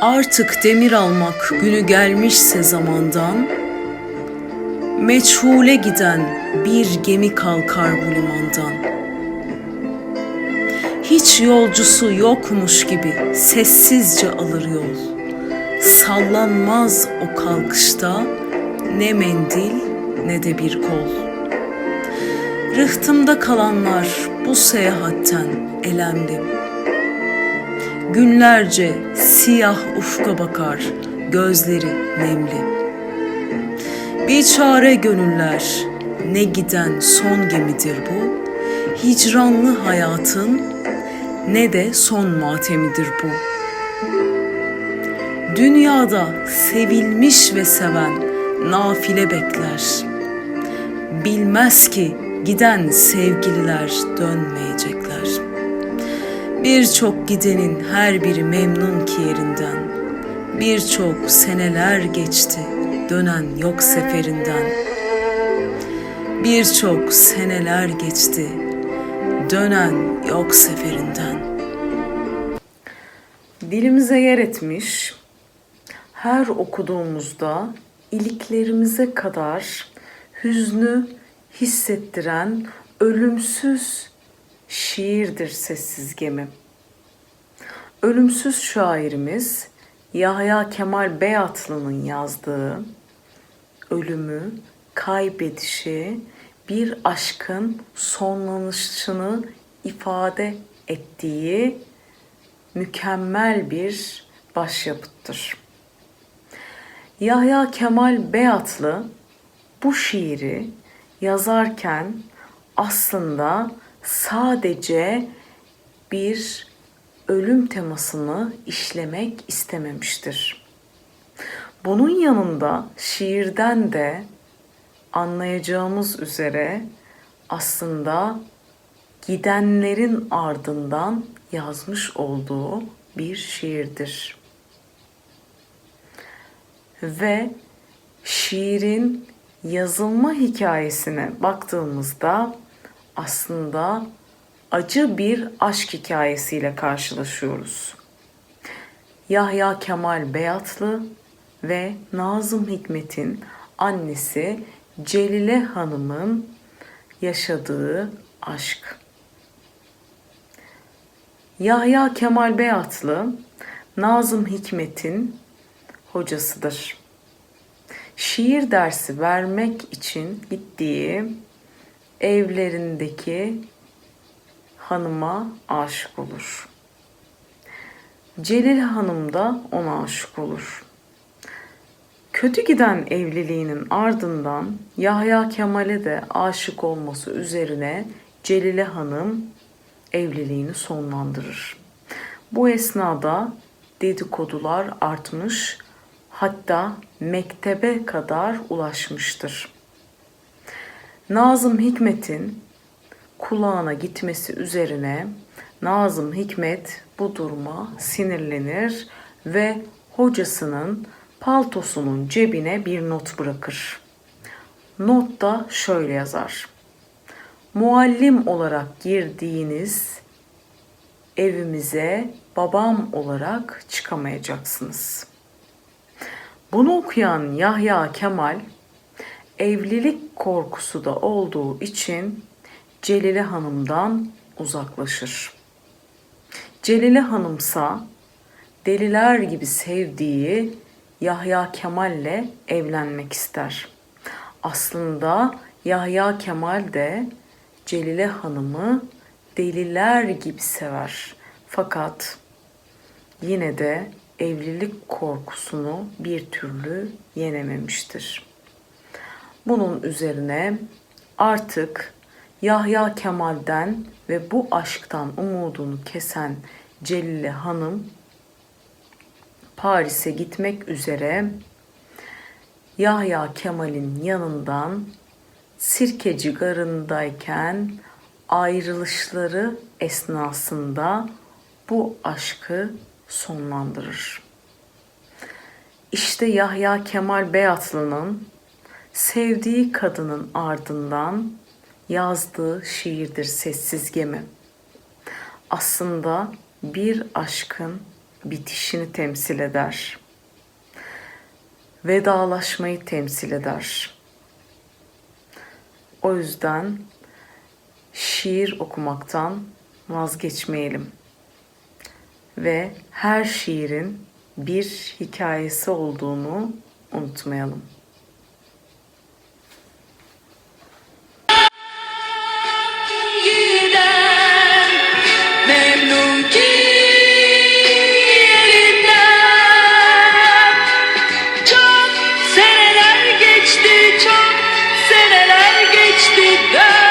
Artık demir almak günü gelmişse zamandan Meçhule giden bir gemi kalkar bu limandan. Hiç yolcusu yokmuş gibi sessizce alır yol. Sallanmaz o kalkışta ne mendil ne de bir kol. Rıhtımda kalanlar bu seyahatten elemli Günlerce siyah ufka bakar, gözleri nemli. Bir çare gönüller, ne giden son gemidir bu. Hicranlı hayatın ne de son matemidir bu. Dünyada sevilmiş ve seven nafile bekler. Bilmez ki giden sevgililer dönmeyecekler.'' Birçok gidenin her biri memnun ki yerinden. Birçok seneler geçti, dönen yok seferinden. Birçok seneler geçti, dönen yok seferinden. Dilimize yer etmiş, her okuduğumuzda iliklerimize kadar hüznü hissettiren ölümsüz şiirdir sessiz gemi. Ölümsüz şairimiz Yahya Kemal Beyatlı'nın yazdığı ölümü, kaybedişi, bir aşkın sonlanışını ifade ettiği mükemmel bir başyapıttır. Yahya Kemal Beyatlı bu şiiri yazarken aslında sadece bir ölüm temasını işlemek istememiştir. Bunun yanında şiirden de anlayacağımız üzere aslında gidenlerin ardından yazmış olduğu bir şiirdir. Ve şiirin yazılma hikayesine baktığımızda aslında acı bir aşk hikayesiyle karşılaşıyoruz. Yahya Kemal Beyatlı ve Nazım Hikmet'in annesi Celile Hanım'ın yaşadığı aşk. Yahya Kemal Beyatlı Nazım Hikmet'in hocasıdır. Şiir dersi vermek için gittiği evlerindeki hanıma aşık olur. Celil Hanım da ona aşık olur. Kötü giden evliliğinin ardından Yahya Kemal'e de aşık olması üzerine Celile Hanım evliliğini sonlandırır. Bu esnada dedikodular artmış, hatta mektebe kadar ulaşmıştır. Nazım Hikmet'in kulağına gitmesi üzerine Nazım Hikmet bu duruma sinirlenir ve hocasının paltosunun cebine bir not bırakır. Notta şöyle yazar. Muallim olarak girdiğiniz evimize babam olarak çıkamayacaksınız. Bunu okuyan Yahya Kemal evlilik korkusu da olduğu için Celile Hanım'dan uzaklaşır. Celile Hanımsa deliler gibi sevdiği Yahya Kemal'le evlenmek ister. Aslında Yahya Kemal de Celile Hanım'ı deliler gibi sever. Fakat yine de evlilik korkusunu bir türlü yenememiştir. Bunun üzerine artık Yahya Kemal'den ve bu aşktan umudunu kesen Celile Hanım Paris'e gitmek üzere Yahya Kemal'in yanından Sirkeci garındayken ayrılışları esnasında bu aşkı sonlandırır. İşte Yahya Kemal Beyatlı'nın sevdiği kadının ardından yazdığı şiirdir Sessiz Gemi. Aslında bir aşkın bitişini temsil eder. Vedalaşmayı temsil eder. O yüzden şiir okumaktan vazgeçmeyelim. Ve her şiirin bir hikayesi olduğunu unutmayalım. Girl.